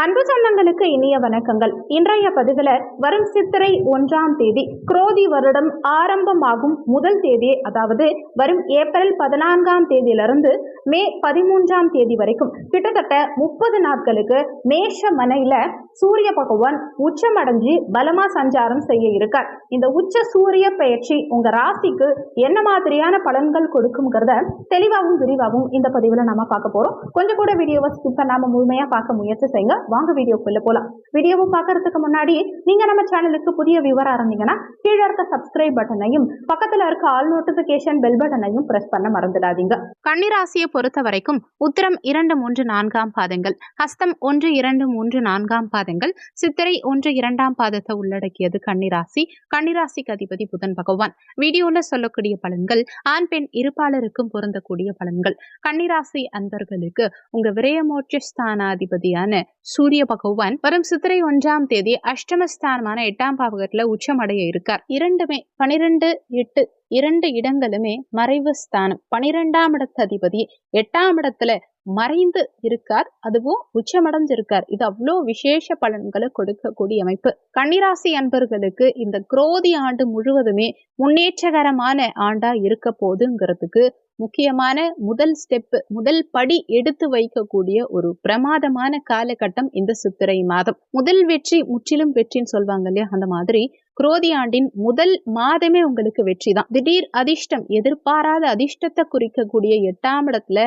அன்பு சொந்தங்களுக்கு இனிய வணக்கங்கள். இன்றைய பதிவில் வரும் சித்திரை ஒன்றாம் தேதி குரோதி வருடம் ஆரம்பமாகும் முதல் தேதி அதாவது வரும் ஏப்ரல் பதினான்காம் தேதியிலிருந்து மே பதிமூன்றாம் தேதி வரைக்கும் கிட்டத்தட்ட முப்பது நாட்களுக்கு மேஷ மனையில சூரிய பகவான் உச்சமடைஞ்சு பலமா சஞ்சாரம் செய்ய இருக்கார். இந்த உச்ச சூரிய பயிற்சி உங்க ராசிக்கு என்ன மாதிரியான பலன்கள் கொடுக்குங்கிறத தெளிவாகவும் விரிவாகவும் இந்த பதிவில் நம்ம பார்க்க போறோம். கொஞ்சம் கூட வீடியோவை ஸ்கிப் பண்ணாம முழுமையா பார்க்க முயற்சி செய்யுங்க. வாங்க வீடியோக்குள்ள போலாம். வீடியோவை பாக்குறதுக்கு முன்னாடி நீங்க நம்ம சேனலுக்கு புதிய விவரம் இருந்தீங்கன்னா கீழே இருக்க சப்ஸ்கிரைப் பட்டனையும் பக்கத்துல இருக்க ஆல் நோட்டிபிகேஷன் பெல் பட்டனையும் பிரஸ் பண்ண மறந்துடாதீங்க. கன்னிராசியை பொறுத்த வரைக்கும் உத்திரம் இரண்டு மூன்று நான்காம் பாதங்கள் ஹஸ்தம் ஒன்று இரண்டு மூன்று நான்காம் பாதங்கள் சித்திரை ஒன்று இரண்டாம் பாதத்தை உள்ளடக்கியது கன்னிராசி. கன்னிராசிக்கு அதிபதி புதன் பகவான். வீடியோல சொல்லக்கூடிய பலன்கள் ஆண் பெண் இருப்பாளருக்கும் பொருந்தக்கூடிய பலன்கள். கன்னிராசி அன்பர்களுக்கு உங்க விரயமோட்ச ஸ்தானாதிபதியான சூரிய பகவான் வரும் சித்திரை ஒன்றாம் தேதி அஷ்டமஸ்தானமான எட்டாம் பாவகத்துல உச்சமடைய இருக்கார். இரண்டுமே பனிரெண்டு எட்டு இரண்டு இடங்களுமே மறைவு ஸ்தானம். பனிரெண்டாம் இடத்து அதிபதி எட்டாம் இடத்துல மறைந்து இருக்கார். அதுவும் உச்சமடைஞ்சிருக்கார். இது அவ்வளோ விசேஷ பலன்களை கொடுக்கக்கூடிய அமைப்பு. கன்னிராசி அன்பர்களுக்கு இந்த குரோதி ஆண்டு முழுவதுமே முன்னேற்றகரமான ஆண்டா இருக்க போதுங்கிறதுக்கு முக்கியமான முதல் ஸ்டெப் முதல் படி எடுத்து வைக்கக்கூடிய ஒரு பிரமாதமான காலகட்டம் இந்த சித்திரை மாதம். முதல் வெற்றி முற்றிலும் வெற்றின்னு சொல்வாங்க இல்லையா? அந்த மாதிரி குரோதி ஆண்டின் முதல் மாதமே உங்களுக்கு வெற்றி தான். திடீர் அதிர்ஷ்டம் எதிர்பாராத அதிர்ஷ்டத்தை குறிக்கக்கூடிய எட்டாம் இடத்துல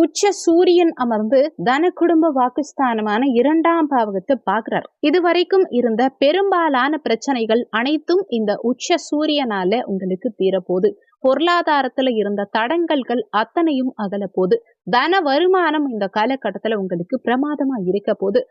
உச்ச சூரியன் அமர்ந்து தன குடும்ப வாக்குஸ்தானமான இரண்டாம் பாவகத்தை பார்க்கிறார். இதுவரைக்கும் இருந்த பெரும்பாலான பிரச்சனைகள் அனைத்தும் இந்த உச்ச சூரியனால உங்களுக்கு தீரப்போகுது. பொருளாதாரத்துல இருந்த தடங்கல்கள் அத்தனையும் அகல போகுது தன வருமானம் இந்த காலகட்டத்துல உங்களுக்கு பிரமாதமா இருக்க போகுது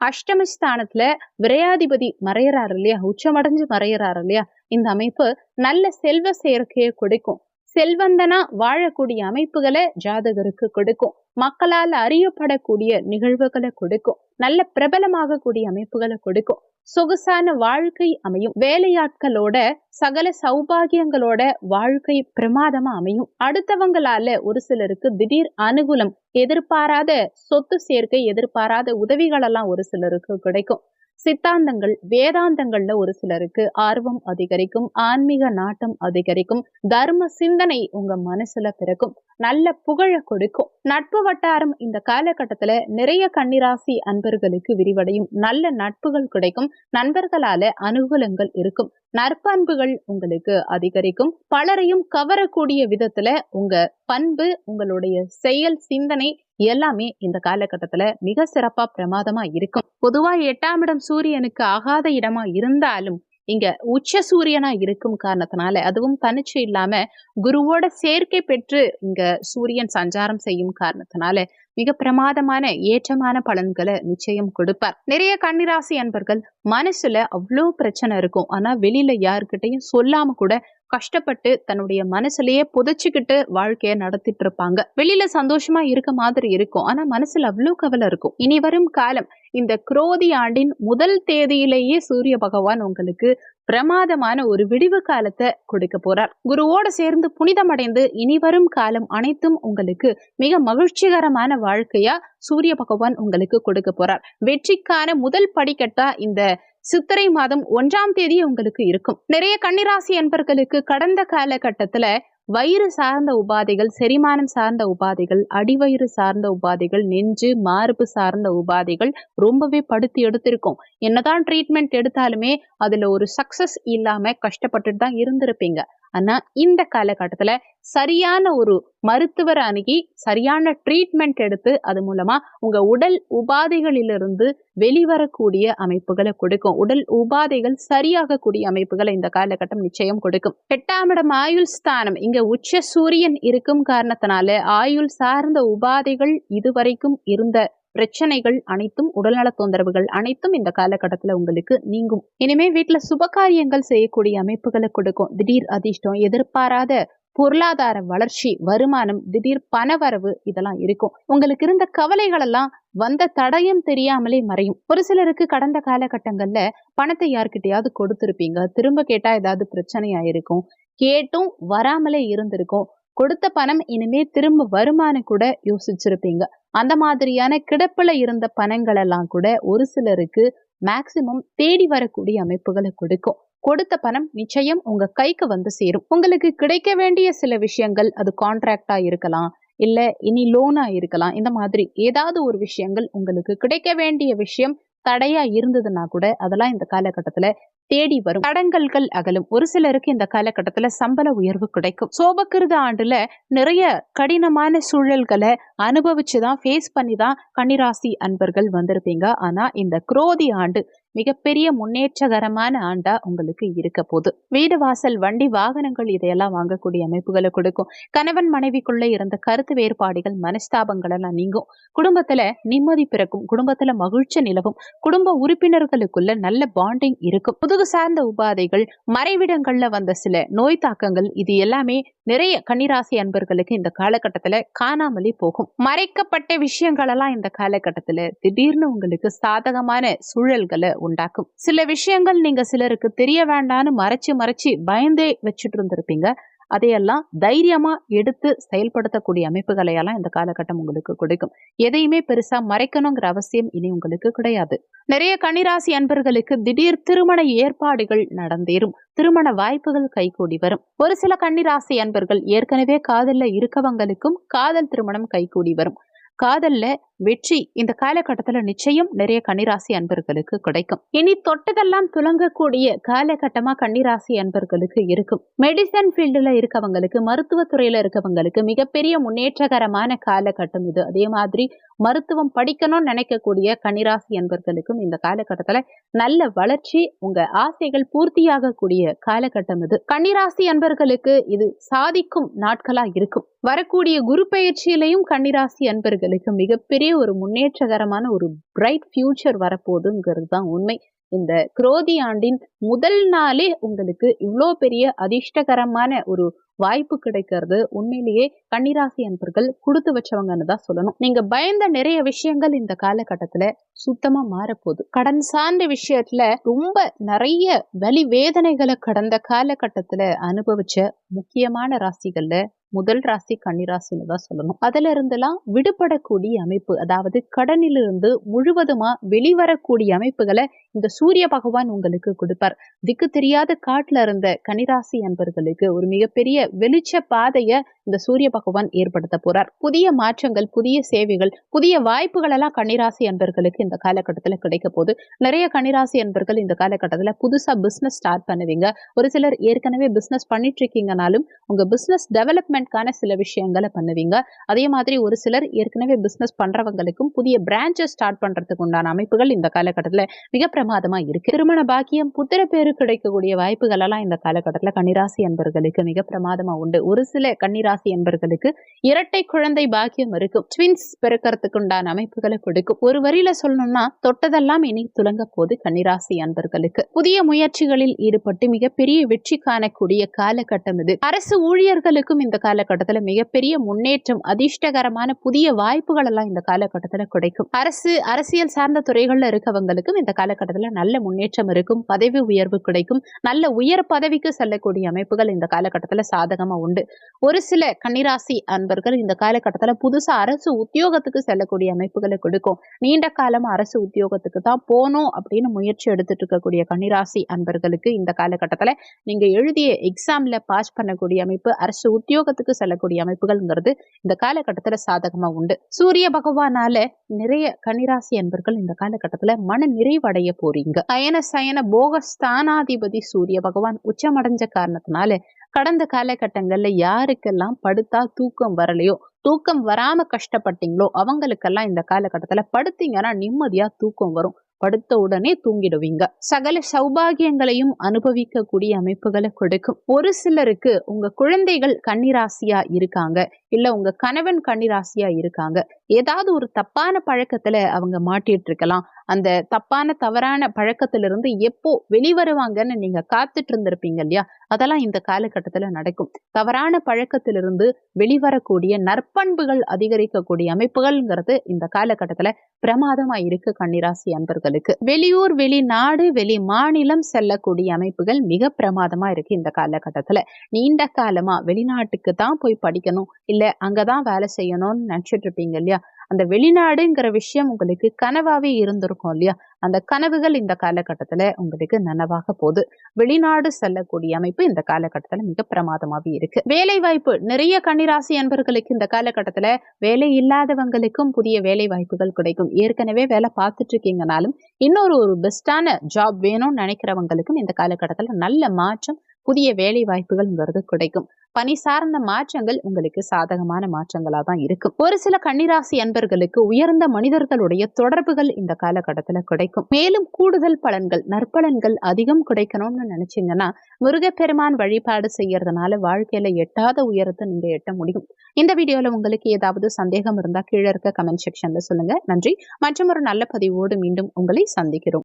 அஷ்டமஸ்தானத்துல விரையாதிபதி மறையறாரு இல்லையா? உச்சமடைஞ்சு மறையறாரு இல்லையா? இந்த அமைப்பு நல்ல செல்வ சேர்க்கையை கொடுக்கும். செல்வந்தனா வாழக்கூடிய அமைப்புகளை ஜாதகருக்கு கொடுக்கும். மக்களால் அறியப்படக்கூடிய நிகழ்வுகளை கொடுக்கும். நல்ல பிரபலமாகக்கூடிய அமைப்புகளை கொடுக்கும். சொகுசான வாழ்க்கை அமையும். வேலையாட்களோட சகல சௌபாகியங்களோட வாழ்க்கை பிரமாதமா அமையும். அடுத்தவங்களால ஒரு சிலருக்கு திடீர் அனுகூலம் எதிர்பாராத சொத்து சேர்க்கை எதிர்பாராத உதவிகள் எல்லாம் ஒரு சிலருக்கு கிடைக்கும். சித்தாந்தங்கள் வேதாந்தங்கள்ல ஒரு சிலருக்கு ஆர்வம் அதிகரிக்கும் ஆன்மீக நாட்டம் அதிகரிக்கும் தர்ம சிந்தனை உங்க மனசுல பிறக்கும் நல்ல புகழ கொடுக்கும். நட்பு வட்டாரம் இந்த காலகட்டத்துல நிறைய கன்னிராசி அன்பர்களுக்கு விரிவடையும். நல்ல நட்புகள் கிடைக்கும் நண்பர்களால அனுகூலங்கள் இருக்கும் நற்பண்புகள் உங்களுக்கு அதிகரிக்கும். பலரையும் கவரக்கூடிய விதத்துல உங்க பண்பு உங்களுடைய செயல் சிந்தனை எல்லாமே இந்த காலகட்டத்துல மிக சிறப்பா பிரமாதமா இருக்கும். பொதுவா எட்டாம் இடம் சூரியனுக்கு ஆகாத இடமா இருந்தாலும் இங்க உச்ச சூரியனா இருக்கும் காரணத்தினால அதுவும் தனிச்சு இல்லாம குருவோட சேர்க்கை பெற்று இங்க சூரியன் சஞ்சாரம் செய்யும் காரணத்தினால மிக பிரமாதமான ஏற்றமான பலன்களை நிச்சயம் கொடுப்பார். நிறைய கன்னிராசி அன்பர்கள் மனசுல அவ்வளோ பிரச்சனை இருக்கும். ஆனா வெளியில யாருக்கிட்டையும் சொல்லாம கூட கஷ்டப்பட்டு தன்னுடைய மனசுலயே புதைச்சுக்கிட்டு வாழ்க்கைய நடத்திட்டு இருப்பாங்க வெளியில சந்தோஷமா இருக்க மாதிரி இருக்கும். ஆனா மனசுல அவ்வளோ கவலை இருக்கும். இனி வரும் காலம் இந்த குரோதி ஆண்டின் முதல் தேதியிலேயே சூரிய பகவான் உங்களுக்கு பிரமாதமான ஒரு விடிவு காலத்தை கொடுக்க போறார். குருவோட சேர்ந்து புனிதமடைந்து இனி வரும் காலம் அனைத்தும் உங்களுக்கு மிக மகிழ்ச்சிகரமான வாழ்க்கையா சூரிய பகவான் உங்களுக்கு கொடுக்க போறார். வெற்றிக்கான முதல் படிக்கட்டா இந்த சித்திரை மாதம் ஒன்றாம் தேதி உங்களுக்கு இருக்கும். நிறைய கன்னிராசி அன்பர்களுக்கு கடந்த காலகட்டத்துல வயிறு சார்ந்த உபாதைகள் செரிமானம் சார்ந்த உபாதைகள் அடிவயிறு சார்ந்த உபாதைகள் நெஞ்சு மார்பு சார்ந்த உபாதைகள் ரொம்பவே படுத்தி எடுத்திருக்கும். என்னதான் ட்ரீட்மெண்ட் எடுத்தாலுமே அதுல ஒரு சக்சஸ் இல்லாம கஷ்டப்பட்டுட்டு தான் இருந்திருப்பீங்க. ஆனா இந்த காலகட்டத்துல சரியான ஒரு மருத்துவர் அணுகி சரியான ட்ரீட்மெண்ட் எடுத்து அது மூலமா உங்க உடல் உபாதைகளிலிருந்து வெளிவரக்கூடிய அமைப்புகளை கொடுக்கும். உடல் உபாதைகள் சரியாகக்கூடிய அமைப்புகளை இந்த காலகட்டம் நிச்சயம் கொடுக்கும். எட்டாம் இடம் ஆயுள் ஸ்தானம். இங்க உச்ச சூரியன் இருக்கும் காரணத்தினால ஆயுள் சார்ந்த உபாதைகள் இதுவரைக்கும் இருந்த பிரச்சனைகள் அனைத்தும் உடல்நல தொந்தரவுகள் அனைத்தும் இந்த காலகட்டத்துல உங்களுக்கு நீங்கும். இனிமே வீட்டுல சுபகாரியங்கள் செய்யக்கூடிய அமைப்புகளை கொடுக்கும். திடீர் அதிர்ஷ்டம் எதிர்பாராத பொருளாதார வளர்ச்சி வருமானம் திடீர் பணவரவு இதெல்லாம் இருக்கும். உங்களுக்கு இருந்த கவலைகள் எல்லாம் வந்த தடயம் தெரியாமலே மறையும். ஒரு சிலருக்கு கடந்த காலகட்டங்கள்ல பணத்தை யார்கிட்டயாவது கொடுத்துருப்பீங்க. திரும்ப கேட்டா ஏதாவது பிரச்சனையா இருக்கும் கேட்டும் வராமலே இருந்திருக்கும். கொடுத்த பணம் இனிமே திரும்ப வருமானு கூட யோசிச்சிருப்பீங்க. அந்த மாதிரியான கிடப்புல இருந்த பணங்கள் எல்லாம் கூட ஒரு சிலருக்கு மேக்சிமம் தேடி வரக்கூடிய அமைப்புகளை கொடுக்கும். கொடுத்த பணம் நிச்சயம் உங்க கைக்கு வந்து சேரும். உங்களுக்கு கிடைக்க வேண்டிய சில விஷயங்கள் அது கான்ட்ராக்டா இருக்கலாம் இல்ல இனி லோனா இருக்கலாம் இந்த மாதிரி ஏதாவது ஒரு விஷயங்கள் உங்களுக்கு கிடைக்க வேண்டிய விஷயம் தடையா இருந்ததுன்னா கூட அதெல்லாம் இந்த காலகட்டத்துல தேடி வரும். தடங்கல்கள் அகலும். ஒரு சிலருக்கு இந்த காலகட்டத்துல சம்பள உயர்வு கிடைக்கும். சோபக்கிருத ஆண்டுல நிறைய கடினமான சூழல்களை அனுபவிச்சுதான் ஃபேஸ் பண்ணி தான் கன்னிராசி அன்பர்கள் வந்திருப்பீங்க. ஆனா இந்த குரோதி ஆண்டு மிகப்பெரிய முன்னேற்றகரமான ஆண்டா உங்களுக்கு இருக்க போகுது. வீடு வாசல் வண்டி வாகனங்கள் இதையெல்லாம் வாங்கக்கூடிய அமைப்புகளை கொடுக்கும். கணவன் மனைவிக்குள்ள இருந்த கருத்து வேறுபாடுகள் மனஸ்தாபங்கள் எல்லாம் நீங்கும். குடும்பத்துல நிம்மதி பிறக்கும். குடும்பத்துல மகிழ்ச்சி நிலவும். குடும்ப உறுப்பினர்களுக்குள்ள நல்ல பாண்டிங் இருக்கும். முதுகு சார்ந்த உபாதைகள் மறைவிடங்கள்ல வந்த சில நோய் தாக்கங்கள் இது எல்லாமே நிறைய கன்னிராசி அன்பர்களுக்கு இந்த காலகட்டத்துல காணாமலே போகும். மறைக்கப்பட்ட விஷயங்கள் எல்லாம் இந்த காலகட்டத்துல திடீர்னு உங்களுக்கு சாதகமான சூழல்களை உண்டாக்கும். சில விஷயங்கள் நீங்க சிலருக்கு தெரிய வேண்டான்னு மறைச்சு மறைச்சு பயந்தே வச்சுட்டு இருந்திருப்பீங்க அதையெல்லாம் தைரியமா எடுத்து செயல்படுத்தக்கூடிய அமைப்புகளை எல்லாம் இந்த காலகட்டம் உங்களுக்கு கொடுக்கும். எதையுமே பெருசா மறைக்கணுங்கிற அவசியம் இனி உங்களுக்கு கிடையாது. நிறைய கனிராசி அன்பர்களுக்கு திடீர் திருமண ஏற்பாடுகள் நடந்தேறும். திருமண வாய்ப்புகள் கைகூடி வரும். ஒரு சில கன்னிராசி அன்பர்கள் ஏற்கனவே காதல்ல இருக்கவங்களுக்கும் காதல் திருமணம் கைகூடி வரும். காதல்ல வெற்றி இந்த காலகட்டத்துல நிச்சயம் நிறைய கன்னிராசி அன்பர்களுக்கு கிடைக்கும். இனி தொட்டதெல்லாம் துலங்கக்கூடிய காலகட்டமா கன்னிராசி அன்பர்களுக்கு இருக்கும். மெடிசன் ஃபீல்டுல இருக்கவங்களுக்கு மருத்துவத்துறையில இருக்கவங்களுக்கு மிகப்பெரிய முன்னேற்றகரமான காலகட்டம் இது. அதே மாதிரி மருத்துவம் படிக்கணும்னு நினைக்கக்கூடிய கன்னிராசி அன்பர்களுக்கும் இந்த காலகட்டத்துல நல்ல வளர்ச்சி உங்க ஆசைகள் பூர்த்தியாகக்கூடிய காலகட்டம் இது. கன்னிராசி அன்பர்களுக்கு இது சாதிக்கும் நாட்களா இருக்கும். வரக்கூடிய குரு பயிற்சியிலையும் கன்னிராசி அன்பர்களுக்கு மிகப்பெரிய ஒரு முன்னேற்றகரமான ஒரு பிரைட் ஃபியூச்சர் வரப்போகுதுங்கிறது தான் உண்மை. இந்த குரோதி ஆண்டின் முதல் நாளே உங்களுக்கு இவ்வளோ பெரிய அதிர்ஷ்டகரமான ஒரு வாய்ப்பு கிடைக்கிறது. உண்மையிலேயே கன்னிராசி அன்பர்கள் கொடுத்து வச்சவங்கன்னு தான் சொல்லணும். நீங்க பயந்த நிறைய விஷயங்கள் இந்த காலகட்டத்துல சுத்தமா மாறப்போகுது. கடன் சார்ந்த விஷயத்துல ரொம்ப நிறைய வலி வேதனைகளை கடந்த காலகட்டத்துல அனுபவிச்ச முக்கியமான ராசிகள்ல முதல் ராசி கன்னிராசின்னு தான் சொல்லணும். அதுல இருந்தெல்லாம் விடுபடக்கூடிய அமைப்பு அதாவது கடனிலிருந்து முழுவதுமா வெளிவரக்கூடிய அமைப்புகளை இந்த சூரிய பகவான் உங்களுக்கு கொடுப்பார். திக்கு தெரியாத காட்டுல இருந்த கன்னிராசி அன்பர்களுக்கு ஒரு மிகப்பெரிய வெளிச்ச பாதைய இந்த சூரிய பகவான் ஏற்படுத்த போறார். புதிய மாற்றங்கள் புதிய சேவைகள் புதிய வாய்ப்புகள் எல்லாம் கன்னிராசி அன்பர்களுக்கு இந்த காலகட்டத்துல கிடைக்க போகுது. நிறைய கன்னிராசி அன்பர்கள் இந்த காலகட்டத்துல புதுசா பிசினஸ் ஸ்டார்ட் பண்ணுவீங்க. ஒரு சிலர் ஏற்கனவே பிசினஸ் பண்ணிட்டு இருக்கீங்கனாலும் உங்க பிசினஸ் டெவலப்மெண்ட்கான சில விஷயங்களை பண்ணுவீங்க. அதே மாதிரி ஒரு சிலர் ஏற்கனவே பிசினஸ் பண்றவங்களுக்கும் புதிய பிரான்ச்சஸ் ஸ்டார்ட் பண்றதுக்கு உண்டான அமைப்புகள் இந்த காலகட்டத்துல மிக பிரமாதமா இருக்கு. திருமண பாக்கியம் புத்திர பேரு கிடைக்கக்கூடிய வாய்ப்புகள் எல்லாம் இந்த காலகட்டத்துல கன்னிராசி அன்பர்களுக்கு மிக பிரமாதமா உண்டு. ஒரு சில கன்னிராசி ராசி என்பர்களுக்கு இரட்டை குழந்தை பாக்கியம் இருக்கும். ட்வின்ஸ் பிறக்கிறதுக்கு உண்டான அமைப்புகளை கொடுக்கும். ஒரு வரியில சொல்லணும்னா தொட்டதெல்லாம் இனி துலங்க போது கன்னிராசி அன்பர்களுக்கு. புதிய முயற்சிகளில் ஈடுபட்டு மிகப்பெரிய வெற்றி காணக்கூடிய காலகட்டம் இது. அரசு ஊழியர்களுக்கும் இந்த காலகட்டத்துல மிகப்பெரிய முன்னேற்றம் அதிர்ஷ்டகரமான புதிய வாய்ப்புகள் எல்லாம் இந்த காலகட்டத்துல கிடைக்கும். அரசு அரசியல் சார்ந்த துறைகள்ல இருக்கவங்களுக்கும் இந்த காலகட்டத்துல நல்ல முன்னேற்றம் இருக்கும். பதவி உயர்வு கிடைக்கும். நல்ல உயர் பதவிக்கு செல்லக்கூடிய அமைப்புகள் இந்த காலகட்டத்துல சாதகமா உண்டு. ஒரு சில கன்னிராசி அன்பர்கள் இந்த காலகட்டத்தில் புதுசாக அரசு உத்தியோகத்துக்கு செல்லக்கூடிய அமைப்புகளை கொடுக்கும். நீண்ட காலம் அரசு உத்தியோகத்துக்கு தான் போகணும் அப்படின்னு முயற்சி எடுத்துட்டு இருக்கக்கூடிய கன்னிராசி அன்பர்களுக்கு இந்த காலகட்டத்தில் நீங்கள் எழுதிய எக்ஸாமில் பாஸ் பண்ணக்கூடிய அமைப்பு அரசு உத்தியோகத்துக்கு செல்லக்கூடிய அமைப்புகள்ங்கிறது இந்த காலகட்டத்தில் சாதகமாக உண்டு. சூரிய பகவானால நிறைய கன்னிராசி அன்பர்கள் இந்த காலகட்டத்தில் மன நிறைவடைய போறீங்க. அயன சயன போக ஸ்தானாதிபதி சூரிய பகவான் உச்சமடைஞ்ச காரணத்தினால கடந்த காலகட்டங்கள்ல யாருக்கெல்லாம் படுத்தா தூக்கம் வரலையோ தூக்கம் வராம கஷ்டப்பட்டீங்களோ அவங்களுக்கெல்லாம் இந்த காலகட்டத்துல படுத்தீங்கன்னா நிம்மதியா தூக்கம் வரும். படுத்த உடனே தூங்கிடுவீங்க. சகல சௌபாகியங்களையும் அனுபவிக்கக்கூடிய அமைப்புகளை கொடுக்கும். ஒரு சிலருக்கு உங்க குழந்தைகள் கன்னிராசியா இருக்காங்க இல்ல உங்க கணவன் கன்னிராசியா இருக்காங்க. ஏதாவது ஒரு தப்பான பழக்கத்துல அவங்க மாட்டிட்டு இருக்கலாம். அந்த தப்பான தவறான பழக்கத்திலிருந்து எப்போ வெளிவருவாங்கன்னு நீங்க காத்துட்டு இருந்திருப்பீங்க இல்லையா? அதெல்லாம் இந்த காலகட்டத்துல நடக்கும். தவறான பழக்கத்திலிருந்து வெளிவரக்கூடிய நற்பண்புகள் அதிகரிக்கக்கூடிய அமைப்புகள்ங்கிறது இந்த காலகட்டத்துல பிரமாதமா இருக்கு கன்னிராசி அன்பர்களுக்கு. வெளியூர் வெளிநாடு வெளி மாநிலம் செல்லக்கூடிய அமைப்புகள் மிக பிரமாதமா இருக்கு இந்த காலகட்டத்துல. நீண்ட காலமா வெளிநாட்டுக்கு தான் போய் படிக்கணும். இல்லை அங்கதான் வேலை செய்யணும்னு நினைச்சிட்டு இருப்பீங்க இல்லையா? அந்த வெளிநாடுங்கிற விஷயம் உங்களுக்கு கனவாவே இருந்திருக்கும் இல்லையா? அந்த கனவுகள் இந்த காலகட்டத்துல உங்களுக்கு நனவாக போகுது. வெளிநாடு செல்லக்கூடிய அமைப்பு இந்த காலகட்டத்துல மிக பிரமாதமாவே இருக்கு. வேலை வாய்ப்பு நிறைய கன்னிராசி அன்பர்களுக்கு இந்த காலகட்டத்துல வேலை இல்லாதவங்களுக்கும் புதிய வேலை வாய்ப்புகள் கிடைக்கும். ஏற்கனவே வேலை பார்த்துட்டு இருக்கீங்கனாலும் இன்னொரு ஒரு பெஸ்டான ஜாப் வேணும்னு நினைக்கிறவங்களுக்கும் இந்த காலகட்டத்துல நல்ல மாற்றம் புதிய வேலை வாய்ப்புகள்ங்கிறது கிடைக்கும். பணி சார்ந்த மாற்றங்கள் உங்களுக்கு சாதகமான மாற்றங்களா தான் இருக்கும். ஒரு சில கன்னிராசி அன்பர்களுக்கு உயர்ந்த மனிதர்களுடைய தொடர்புகள் இந்த காலகட்டத்துல கிடைக்கும். மேலும் கூடுதல் பலன்கள் நற்பலன்கள் அதிகம் கிடைக்கணும்னு நினைச்சீங்கன்னா முருகப்பெருமான் வழிபாடு செய்யறதுனால வாழ்க்கையில எட்டாத உயரத்தை நீங்க எட்ட முடியும். இந்த வீடியோல உங்களுக்கு ஏதாவது சந்தேகம் இருந்தா கீழே இருக்க கமெண்ட் செக்ஷன்ல சொல்லுங்க. நன்றி. மற்றும் ஒரு நல்ல பதிவோடு மீண்டும் உங்களை சந்திக்கிறோம்.